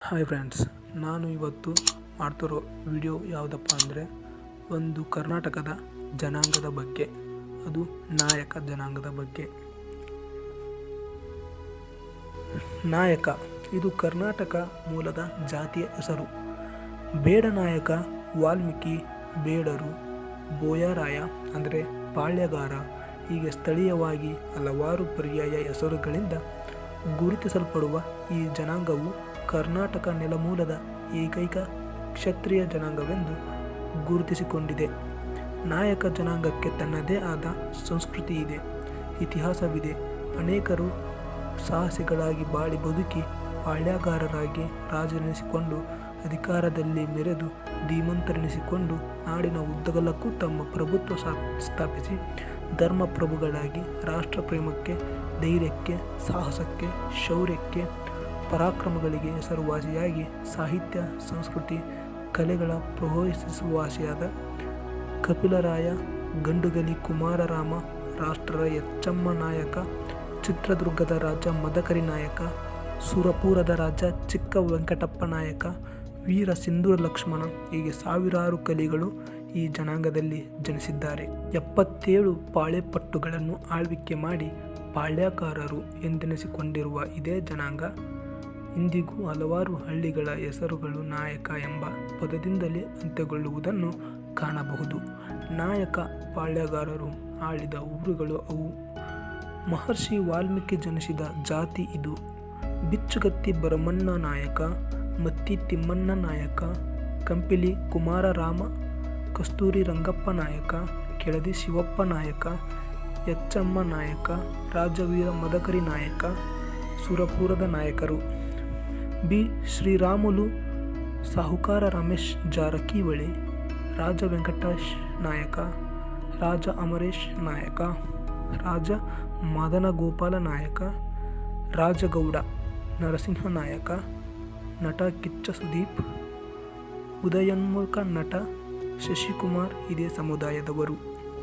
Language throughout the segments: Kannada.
ಹಾಯ್ ಫ್ರೆಂಡ್ಸ್ ನಾನು ಇವತ್ತು ಮಾಡ್ತಿರೋ ವಿಡಿಯೋ ಯಾವುದಪ್ಪ ಅಂದರೆ ಒಂದು ಕರ್ನಾಟಕದ ಜನಾಂಗದ ಬಗ್ಗೆ, ಅದು ನಾಯಕ ಜನಾಂಗದ ಬಗ್ಗೆ. ನಾಯಕ, ಇದು ಕರ್ನಾಟಕ ಮೂಲದ ಜಾತಿಯ ಹೆಸರು. ಬೇಡ ನಾಯಕ, ವಾಲ್ಮೀಕಿ, ಬೇಡರು, ಬೋಯರಾಯ ಅಂದರೆ ಪಾಳ್ಯಗಾರ ಹೀಗೆ ಸ್ಥಳೀಯವಾಗಿ ಹಲವಾರು ಪರ್ಯಾಯ ಹೆಸರುಗಳಿಂದ ಗುರುತಿಸಲ್ಪಡುವ ಈ ಜನಾಂಗವು ಕರ್ನಾಟಕ ನೆಲಮೂಲದ ಏಕೈಕ ಕ್ಷತ್ರಿಯ ಜನಾಂಗವೆಂದು ಗುರುತಿಸಿಕೊಂಡಿದೆ. ನಾಯಕ ಜನಾಂಗಕ್ಕೆ ತನ್ನದೇ ಆದ ಸಂಸ್ಕೃತಿ ಇದೆ ಇತಿಹಾಸವಿದೆ. ಅನೇಕರು ಸಾಹಸಿಗಳಾಗಿ ಬಾಳಿ ಬದುಕಿ ಪಾಳ್ಯಗಾರರಾಗಿ ರಾಜನೆನಿಸಿಕೊಂಡು ಅಧಿಕಾರದಲ್ಲಿ ಮೆರೆದು ಧೀಮಂತರೆನಿಸಿಕೊಂಡು ನಾಡಿನ ಉದ್ದಗಲಕ್ಕೂ ತಮ್ಮ ಪ್ರಭುತ್ವ ಸ್ಥಾಪಿಸಿ ಧರ್ಮಪ್ರಭುಗಳಾಗಿ ರಾಷ್ಟ್ರ ಪ್ರೇಮಕ್ಕೆ ಧೈರ್ಯಕ್ಕೆ, ಸಾಹಸಕ್ಕೆ, ಶೌರ್ಯಕ್ಕೆ ಪರಾಕ್ರಮಗಳಿಗೆ ಹೆಸರುವಾಸಿಯಾಗಿ ಸಾಹಿತ್ಯ, ಸಂಸ್ಕೃತಿ, ಕಲೆಗಳ ಪ್ರೋತ್ಸಿಸುವಾಸಿಯಾದ ಕಪಿಲರಾಯ, ಗಂಡುಗಲಿ ಕುಮಾರರಾಮ, ರಾಷ್ಟ್ರದ ಎಚ್ಚಮ್ಮ ನಾಯಕ, ಚಿತ್ರದುರ್ಗದ ರಾಜ ಮದಕರಿ ನಾಯಕ, ಸುರಪುರದ ರಾಜ ಚಿಕ್ಕ ವೆಂಕಟಪ್ಪ ನಾಯಕ, ವೀರ ಸಿಂಧೂರ ಲಕ್ಷ್ಮಣ ಹೀಗೆ ಸಾವಿರಾರು ಕಲಿಗಳು ಈ ಜನಾಂಗದಲ್ಲಿ ಜನಿಸಿದ್ದಾರೆ. ಎಪ್ಪತ್ತೇಳು ಪಾಳೆಪಟ್ಟುಗಳನ್ನು ಆಳ್ವಿಕೆ ಮಾಡಿ ಪಾಳ್ಯಕಾರರು ಎಂದೆನಿಸಿಕೊಂಡಿರುವ ಇದೇ ಜನಾಂಗ ಇಂದಿಗೂ ಹಲವಾರು ಹಳ್ಳಿಗಳ ಹೆಸರುಗಳು ನಾಯಕ ಎಂಬ ಪದದಿಂದಲೇ ಅಂತ್ಯಗೊಳ್ಳುವುದನ್ನು ಕಾಣಬಹುದು. ನಾಯಕ, ಪಾಳ್ಯಗಾರರು ಆಳಿದ ಊರುಗಳು ಅವು. ಮಹರ್ಷಿ ವಾಲ್ಮೀಕಿ ಜನಿಸಿದ ಜಾತಿ ಇದು. ಬಿಚ್ಚುಗತ್ತಿ ಬರಮಣ್ಣ ನಾಯಕ, ಮತ್ತಿ ತಿಮ್ಮಣ್ಣ ನಾಯಕ, ಕಂಪಿಲಿ ಕುಮಾರರಾಮ, ಕಸ್ತೂರಿ ರಂಗಪ್ಪ ನಾಯಕ, ಕೆಳದಿ ಶಿವಪ್ಪ ನಾಯಕ, ಎಚ್ಚಮ್ಮ ನಾಯಕ, ರಾಜವೀರ ಮದಕರಿ ನಾಯಕ, ಸುರಪುರದ ನಾಯಕರು. ಬಿ. ಶ್ರೀರಾಮುಲು, ಸಾಹುಕಾರ ರಮೇಶ್ ಜಾರಕಿಹೊಳಿ, ರಾಜ ವೆಂಕಟೇಶ್ ನಾಯಕ, ರಾಜ ಅಮರೇಶ್ ನಾಯಕ, ರಾಜ ಮದನ ಗೋಪಾಲ ನಾಯಕ, ರಾಜಗೌಡ ನರಸಿಂಹ ನಾಯಕ, ನಟ ಕಿಚ್ಚ ಸುದೀಪ್ ಉದಯೋನ್ಮುಖ ನಟ ಶಶಿಕುಮಾರ್ ಇದೇ ಸಮುದಾಯದವರು.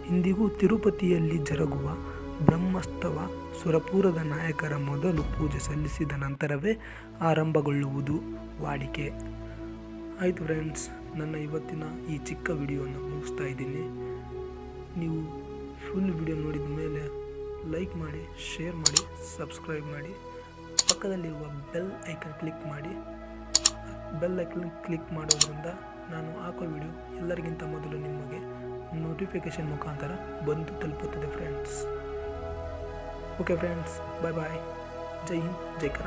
ಇಂದಿಗೂ ತಿರುಪತಿಯಲ್ಲಿ ಜರುಗುವ ಬ್ರಹ್ಮೋತ್ಸವ ಸುರಪುರದ ನಾಯಕರ ಮೊದಲು ಪೂಜೆ ಸಲ್ಲಿಸಿದ ನಂತರವೇ ಆರಂಭಗೊಳ್ಳುವುದು ವಾಡಿಕೆ. ಆಯಿತು ಫ್ರೆಂಡ್ಸ್ ನನ್ನ ಇವತ್ತಿನ ಈ ಚಿಕ್ಕ ವಿಡಿಯೋನ ಮುಗಿಸ್ತಾ ಇದ್ದೀನಿ. ನೀವು ಫುಲ್ ವಿಡಿಯೋ ನೋಡಿದ ಮೇಲೆ ಲೈಕ್ ಮಾಡಿ ಶೇರ್ ಮಾಡಿ ಸಬ್ಸ್ಕ್ರೈಬ್ ಮಾಡಿ. ಪಕ್ಕದಲ್ಲಿರುವ ಬೆಲ್ ಐಕನ್ ಕ್ಲಿಕ್ ಮಾಡಿ. ಬೆಲ್ ಐಕನ್ ಕ್ಲಿಕ್ ಮಾಡೋದ್ರಿಂದ ನಾನು ಹಾಕೋ ವಿಡಿಯೋ ಎಲ್ಲರಿಗಿಂತ ಮೊದಲು ನಿಮಗೆ ನೋಟಿಫಿಕೇಷನ್ ಮುಖಾಂತರ ಬಂದು ತಲುಪುತ್ತದೆ friends okay friends bye bye जय हिंद जय कर